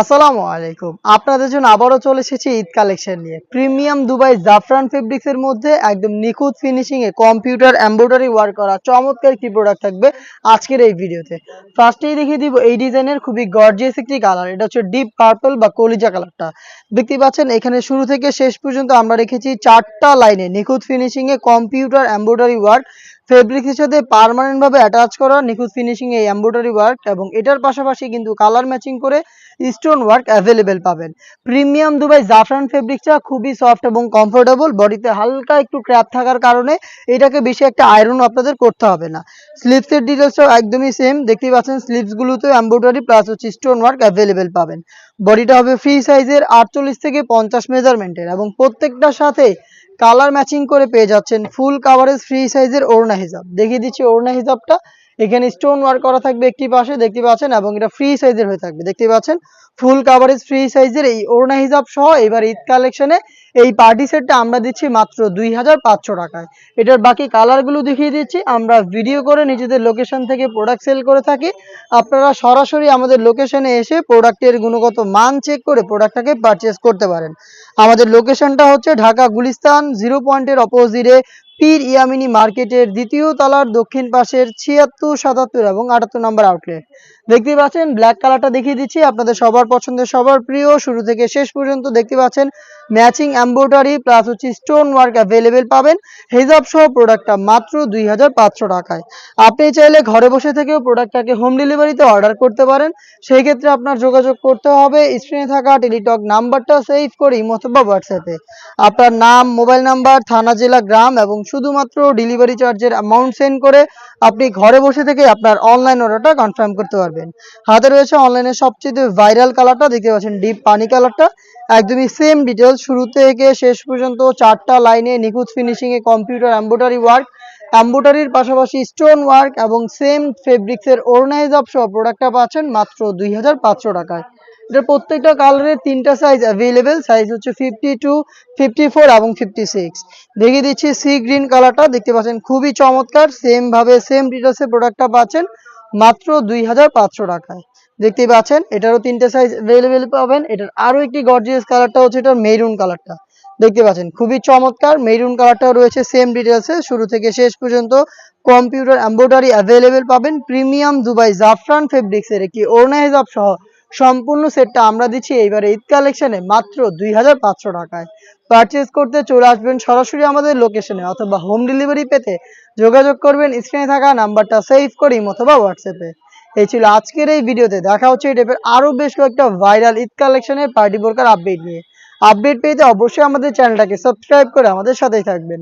আসসালামু আলাইকুম। আপনাদের জন্য আবারও চলে এসেছি ঈদ কালেকশন নিয়ে। প্রিমিয়াম দুবাই জাফরান ফেব্রিক্স এর মধ্যে একদম নিখুঁত ফিনিশিং এ কম্পিউটার এমব্রয়ডারি ওয়ার্ক করা চমৎকার কি প্রোডাক্ট থাকবে আজকের এই ভিডিওতে। ফার্স্টেই দেখিয়ে দিব এই ডিজাইনের খুবই গর্জিয়াস একটি কালার এটা হচ্ছে ডিপ পার্পল বা কলিজা কালারটা দেখতে পাচ্ছেন, এখানে শুরু থেকে শেষ পর্যন্ত আমরা রেখেছি চারটা লাইনে নিখুঁত ফিনিশিং এ কম্পিউটার এমব্রয়ডারি ওয়ার্ক ফেব্রিক্সের হিসেবে পার্মানেন্ট ভাবে অ্যাটাচ করা, নিখুঁত ফিনিশিং এই এমব্রয়ডারি ওয়ার্ক এবং এটার পাশাপাশি কিন্তু কালার ম্যাচিং করে স্টোন ওয়ার্ক অ্যাভেলেবেল পাবেন। প্রিমিয়াম দুবাই জাফরান ফেব্রিকটা খুবই সফট এবং কমফোর্টেবল বডিতে হালকা একটু ক্র্যাপ থাকার কারণে এটাকে বেশি একটা আয়রন আপনাদের করতে হবে না। স্লিপসের ডিটেলসটাও একদমই সেম দেখতেই পাচ্ছেন স্লিপসগুলোতেও এমব্রয়ডারি প্লাস হচ্ছে স্টোন ওয়ার্ক অ্যাভেলেবেল পাবেন। বডিটা হবে ফ্রি সাইজের আটচল্লিশ থেকে পঞ্চাশ মেজারমেন্টের এবং প্রত্যেকটার সাথে কালার ম্যাচিং করে পেয়ে যাচ্ছেন ফুল কাভারেজ ফ্রি সাইজের ওড়না হিজাব। দেখিয়ে দিচ্ছি ওড়না হিজাবটা। এখানে স্টোন ওয়ার্ক করা থাকবে একটি পাশে, দেখতে পাচ্ছেন, এবং এটা ফ্রি সাইজের হয়ে থাকবে। দেখতে পাচ্ছেন ফুল কাভারেজ ফ্রি সাইজের এই ওড়না হিজাব সহ এবার ঈদ কালেকশনে এই পার্টি সেটটা আমরা দিচ্ছি মাত্র দুই হাজার পাঁচশো টাকায়। এটার বাকি কালারগুলো দেখিয়ে দিচ্ছি। আমরা ভিডিও করে নিজেদের লোকেশন থেকে প্রোডাক্ট সেল করে থাকি। আপনারা সরাসরি আমাদের লোকেশনে এসে প্রোডাক্টের গুণগত মান চেক করে প্রোডাক্টটাকে পারচেস করতে পারেন। আমাদের লোকেশনটা হচ্ছে ঢাকা গুলিস্তান জিরো পয়েন্টের অপোজিটে পীর ইয়ামিনী মার্কেটের দ্বিতীয় তলার দক্ষিণ পাশের ছিয়াত্তর, সাতাত্তর এবং আটাত্তর নম্বর আউটলেট দেখতে পাচ্ছেন ব্ল্যাক কালারটা দেখিয়ে দিচ্ছি। আপনাদের সবার পছন্দের, সবার প্রিয়। শুরু থেকে শেষ পর্যন্ত দেখতে পাচ্ছেন ম্যাচিং এম্ব্রয়ডারি প্লাস হচ্ছে স্টোন ওয়ার্ক অ্যাভেলেবেল পাবেন। হেজাব সহ প্রোডাক্টটা মাত্র দুই হাজার পাঁচশো টাকায়। আপনি চাইলে ঘরে বসে থেকেও প্রোডাক্টটাকে হোম ডেলিভারিতে অর্ডার করতে পারেন। সেই ক্ষেত্রে আপনার যোগাযোগ করতে হবে। স্ক্রিনে থাকা টেলিটক নাম্বারটা সেভ করে অথবা হোয়াটসঅ্যাপে আপনার নাম মোবাইল নাম্বার থানা, জেলা, গ্রাম এবং শুধুমাত্র ডেলিভারি চার্জের অ্যামাউন্ট সেন্ড করে আপনি ঘরে বসে থেকে আপনার অনলাইন অর্ডারটা কনফার্ম করতে পারবেন। হাতে রয়েছে অনলাইনে সবচেয়ে ভাইরাল কালারটা দেখতে পাচ্ছেন ডিপ পানি কালারটা একদমই সেম ডিটেলস শুরু থেকে শেষ পর্যন্ত চারটা লাইনে নিখুঁত ফিনিশিং এ কম্পিউটার এম্ব্রয়ডারি ওয়ার্ক এম্ব্রয়ডারির পাশাপাশি স্টোন ওয়ার্ক এবং সেম ফেব্রিক্সের ওরনাইজ অফ সহ প্রোডাক্টটা পাচ্ছেন মাত্র দুই হাজার পাঁচশো টাকায়। এটা প্রত্যেকটা কালারের তিনটা সাইজ অ্যাভেলেবেল সাইজ হচ্ছে ফিফটি টু ফিফটি ফোর এবং ফিফটি সিক্স দেখিয়ে দিচ্ছি সি গ্রিন কালারটা দেখতে পাচ্ছেন খুবই চমৎকার। সেম ভাবে সেম ডিটেলসে প্রোডাক্টটা পাচ্ছেন মাত্র দুই হাজার পাঁচশো টাকায়। দেখতেই পাচ্ছেন, এটারও তিনটে সাইজ অ্যাভেলেবেল পাবেন। এটার আরও একটি গর্জিয়াস কালারটা হচ্ছে এটার মেরুন কালারটা দেখতে পাচ্ছেন, খুবই চমৎকার মেরুন কালারটাও রয়েছে সেম ডিটেলসে শুরু থেকে শেষ পর্যন্ত কম্পিউটার এমব্রয়ডারি অ্যাভেলেবেল পাবেন। প্রিমিয়াম দুবাই জাফরান ফেব্রিক্সের একটি ওড়না হিসাব সহ সম্পূর্ণ সেটটা আমরা দিচ্ছি এইবারে ঈদ কালেকশনে মাত্র দুই হাজার পাঁচশো টাকায়। পারচেস করতে চলে আসবেন সরাসরি আমাদের লোকেশনে অথবা হোম ডেলিভারি পেতে যোগাযোগ করবেন স্ক্রিনে থাকা নাম্বারটা সেভ করি অথবা হোয়াটসঅ্যাপে এই ছিল আজকের এই ভিডিওতে। দেখা হচ্ছে এই টাইপের আরও বেশ কয়েকটা ভাইরাল ঈদ কালেকশনের পার্টি বোরকার আপডেট নিয়ে। আপডেট পেতে অবশ্যই আমাদের চ্যানেলটাকে সাবস্ক্রাইব করে আমাদের সাথেই থাকবেন।